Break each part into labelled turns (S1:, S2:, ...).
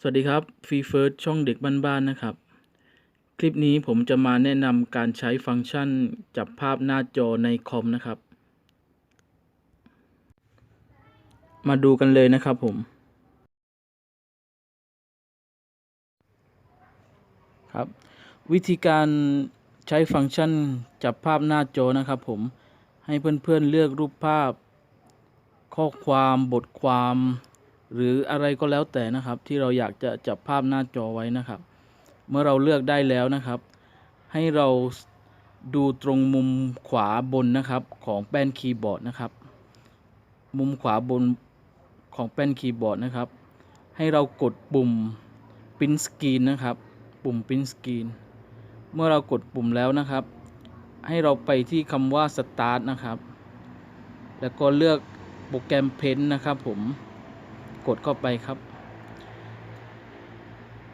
S1: สวัสดีครับฟรีเฟิร์สช่องเด็กบ้านๆนะครับ คลิปนี้ผมจะมาแนะนำการใช้ฟังก์ชันจับภาพหน้าจอในคอมนะครับ มาดูกันเลยนะครับผม ครับ วิธีการใช้ฟังก์ชันจับภาพหน้าจอนะครับผมให้เพื่อนๆเลือกรูปภาพ ข้อความบทความ หรืออะไรก็แล้วแต่นะครับ ที่เราอยากจะจับภาพหน้าจอไว้นะครับ เมื่อเราเลือกได้แล้วนะครับ ให้เราดูตรงมุมขวาบนนะครับของแป้นคีย์บอร์ดนะครับ มุมขวาบนของแป้นคีย์บอร์ดนะครับ ให้เรากดปุ่ม Print Screen นะครับ ปุ่ม Print Screen เมื่อเรากดปุ่มแล้วนะครับ ให้เราไปที่คำว่า Start นะครับ แล้วก็เลือกโปรแกรม Pen นะครับผม กดเข้าไปครับ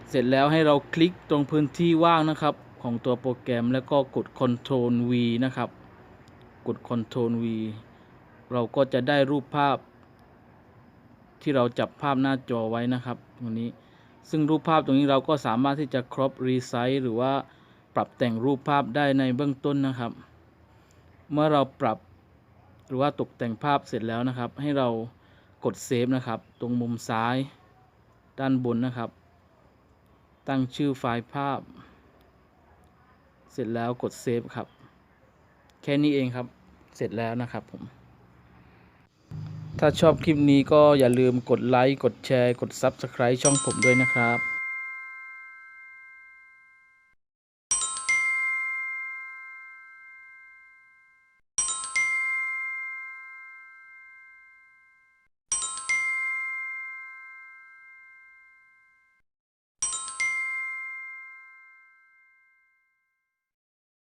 S1: เสร็จแล้วให้เราคลิกตรงพื้นที่ว่างนะครับของตัวโปรแกรมแล้วก็กด Ctrl V นะครับ กด Ctrl V เราก็จะได้รูปภาพ ที่เราจับภาพหน้าจอไว้นะครับตรงนี้ซึ่งรูปภาพตรงนี้เราก็สามารถที่จะครอปรีไซส์หรือว่าปรับแต่งรูปภาพได้ในเบื้องต้นนะครับ เมื่อเราปรับหรือว่าตกแต่งภาพเสร็จแล้วนะครับ ให้เรา กดเซฟนะครับ ตรงมุมซ้ายด้านบนนะครับ ตั้งชื่อไฟล์ภาพ เสร็จแล้วกดเซฟครับ แค่นี้เองครับ เสร็จแล้วนะครับผม ถ้าชอบคลิปนี้ก็อย่าลืมกดไลค์ กดแชร์ กด Subscribe ช่องผมด้วยนะครับ